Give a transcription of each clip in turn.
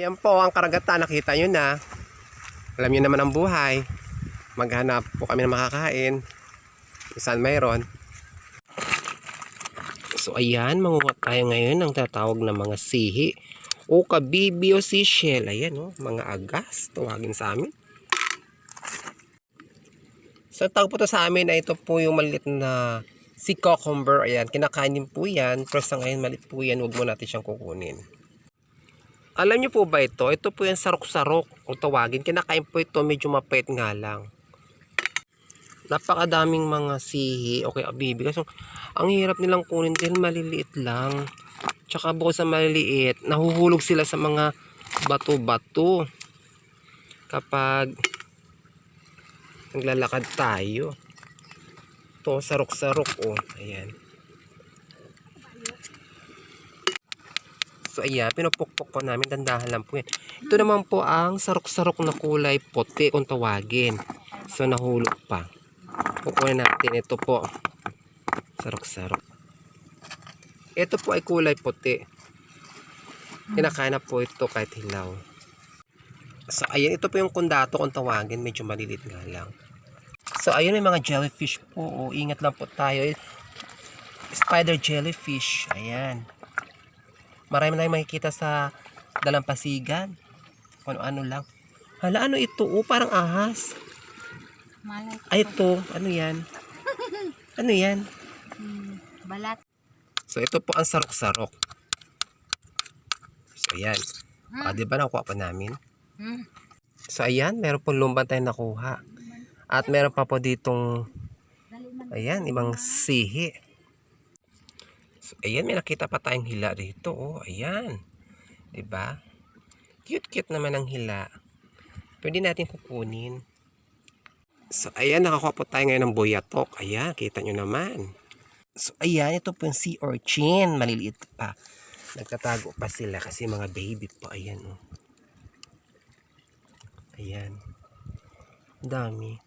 Ayan po ang karagatan. Nakita nyo na. Alam nyo naman ang buhay. Maghanap po kami ng makakain. Saan mayroon. So ayan, manguha tayo ngayon ng tatawag na mga sihi. O kabibi o seashell. Ayan o, mga agas. Tuwagin sa amin. So tawag po to sa amin ay ito po yung maliit na si cucumber. Ayan, kinakain din po yan. Pero sa ngayon maliit po yan. Huwag mo natin siyang kukunin. Alam niyo po ba ito? Ito po yung sarok-sarok kung tawagin. Kinakain po ito, medyo mapait nga lang. Napakadaming mga sihi o kaya abibi. Kasi ang hirap nilang kunin dahil maliliit lang. Tsaka bukod sa maliliit, nahuhulog sila sa mga bato-bato. Kapag naglalakad tayo. Ito, sarok-sarok oh. Ayan. So ayan, pinupukpok po namin, dandahan lang po yan. Ito naman po ang sarok-sarok na kulay puti kung tawagin. So nahulog pa. Kukunin natin ito po. Sarok-sarok. Ito po ay kulay puti. Kinakain na po ito kahit hilaw. So ayan, ito po yung kundato kung tawagin. Medyo malilit nga lang. So ayun may mga jellyfish po. O, ingat lang po tayo. Spider jellyfish. Ayan. Marami na makikita sa dalampasigan. Kung ano lang. Hala, ano ito? Oh, parang ahas. Malay. Ay, ito. Ano yan? Ano yan? Hmm, balat. So, ito po ang sarok-sarok. So, ayan. Ah, di ba nakuha pa namin? Hmm. So, ayan. Meron po lumban tayo nakuha. At meron pa po ditong, ayan, ibang sihi. So, ayan, may nakita pa tayong hila rito. Oh, ayan. Ba? Cute-cute naman ang hila. Pwede natin kukunin. So, ayan, nakakuha po tayo ngayon ng boyatok. Ayan, kita nyo naman. So, ayan, ito po yung sea urchin. Maliliit pa. Nagtatago pa sila kasi mga baby po. Ayan, oh. Ayan. Dami.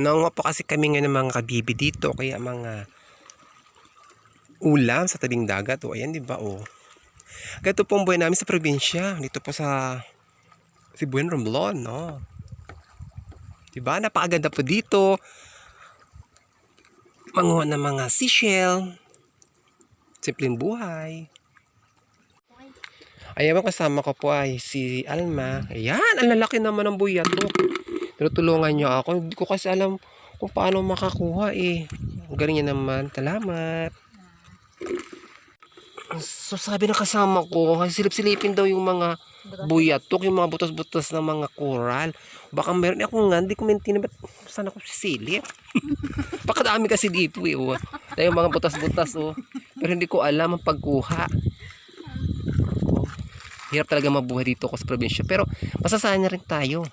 Nanguha po kasi kami ngayon ng mga kabibi dito. Kaya mga ulam sa tabing dagat. O, ayan, di ba? O. Ganito po ang buhay namin sa probinsya. Dito po sa Sibuyan Romblon, no? Diba? Napakaganda po dito. Manguha ng mga seashell. Simpleng buhay. Ayan mo kasama ko po ay si Alma. Ayan, ang lalaki naman ng buyatok. Pero tulungan niyo ako. Hindi ko kasi alam kung paano makakuha eh. Ang galing niya naman. Salamat. So sabi ng kasama ko, silip-silipin daw yung mga buyatok, yung mga butas-butas ng mga coral. Baka meron ako nga, hindi ko maintindihan ba't saan ako sisilip? Pakadami kasi dito eh. Oh. Dahil yung mga butas-butas oh. Pero hindi ko alam ang pagkuha. Oh. Hirap talaga mabuhay dito ko sa probinsya. Pero masasahan na rin tayo.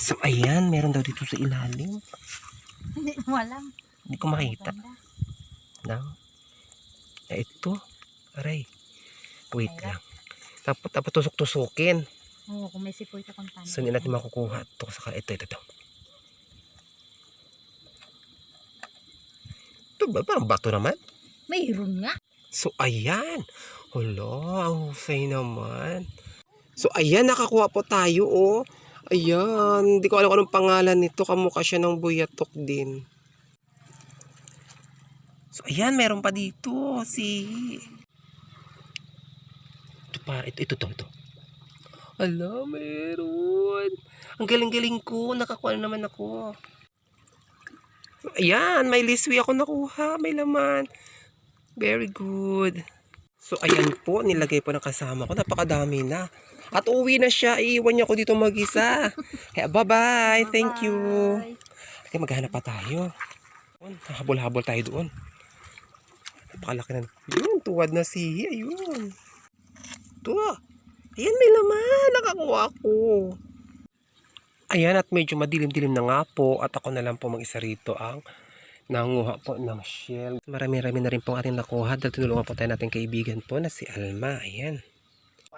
So ayan, meron daw dito sa ilalim. Hindi mo alam. Hindi ko makita. Ganda. Daw. Eh, ito. Aray. Wait lang. Tapos, tapos tusok-tusukin. Oo, kung may sipoy ka kung tanda. Saan din natin makukuha? Ito, saka ito, ito, ito. Ito ba? Parang bato naman. Mayroon nga. So, ayan. Hala, ang husay naman. So, ayan, nakakuha po tayo, oh. Ayan, hindi ko alam kung anong pangalan nito. Kamukha siya ng buyatok din. So, ayan, meron pa dito. Si... Ito pa, ito, ito, ito, ito. Ala, meron. Ang galing-galing ko. Nakakuha na naman ako. So, ayan, may liswi ako nakuha. May laman. Very good. So, ayan po. Nilagay po ng kasama ko. Napakadami na. At uwi na siya. Iiwan niya ako dito mag-isa. Kaya, bye-bye. Thank you. Okay, maghanap pa tayo. Habol-habol tayo doon. Napakalaki na. Yun, tuwad na sihi. Ayun. Ito. Ayan, may laman. Nakakuha ko. Ayan, at medyo madilim-dilim na nga po. At ako na lang po mag-isa rito ang nanguha po ng shell. Marami-rami na rin po ating nakuha. Dahil tinulungan po tayo natin kaibigan po na si Alma. Ayan.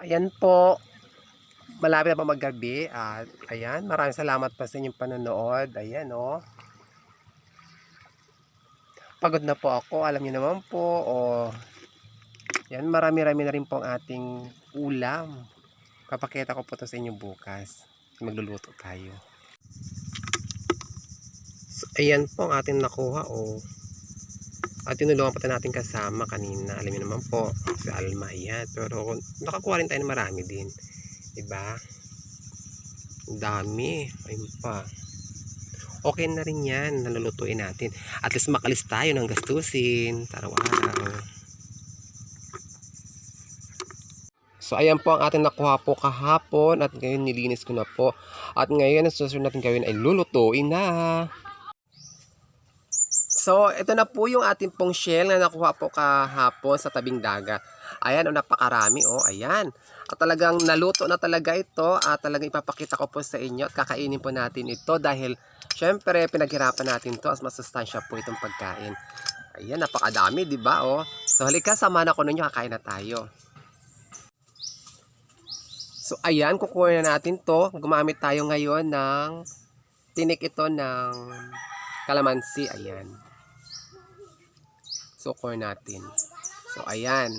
Ayan po. Malapit na po maggabi. At ayan, maraming salamat pa sa inyong panonood. Ayan, oh. Pagod na po ako. Alam niyo naman po. Oh, Yan, marami-rami na rin po ang ating ulam. Papakita ko po to sa inyo bukas. Magluluto tayo. So, ayan po ang ating nakuha oh. At tinulungan pa natin kasama kanina. Alam niyo naman po, si Alma yan. Pero nakakuha rin tayo ng marami din. Diba? Dami. Ayun pa. Okay na rin yan. Nalulutuin natin. At least makalis tayo ng gastusin. sa Araw-araw. So ayan po ang ating nakuha po kahapon at ngayon nilinis ko na po. At ngayon ang susunod natin gawin ay lulutuin na. So ito na po yung ating pong shell na nakuha po kahapon sa tabing dagat. Ayan o napakarami o ayan. At talagang naluto na talaga ito at talagang ipapakita ko po sa inyo at kakainin po natin ito dahil syempre pinaghirapan natin to as masustansya po itong pagkain. Ayan napakadami di ba o. So halika sama na ko ninyo kakain na tayo. So ayan, kukuha na natin to. Gumamit tayo ngayon ng tinik ito ng kalamansi. Ayan. Kuha natin. So ayan.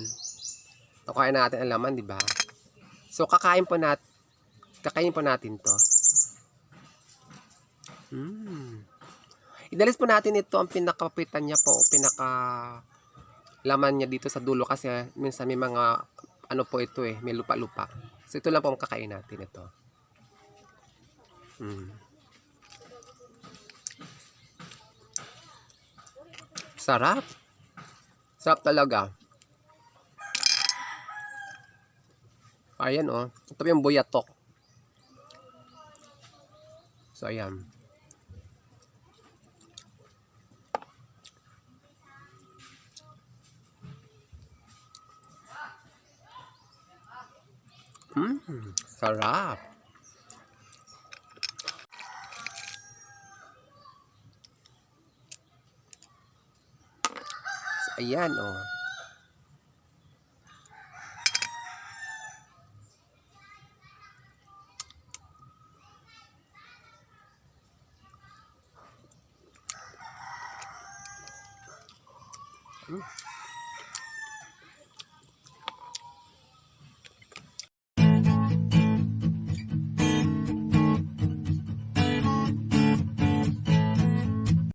Nakuha natin ang laman, di ba? So kakain po nat kakain po natin to. Mm. Idalis po natin ito ang pinakapitan niya po, pinaka laman niya dito sa dulo kasi minsan may mga ano po ito eh, may lupa-lupa. So ito lang po ang kakain natin ito. Mm. Sarap. Sarap talaga. Ayan oh. Ito yung buyatok. So ayan. Mm, sarap. Ayan, oh. Mm.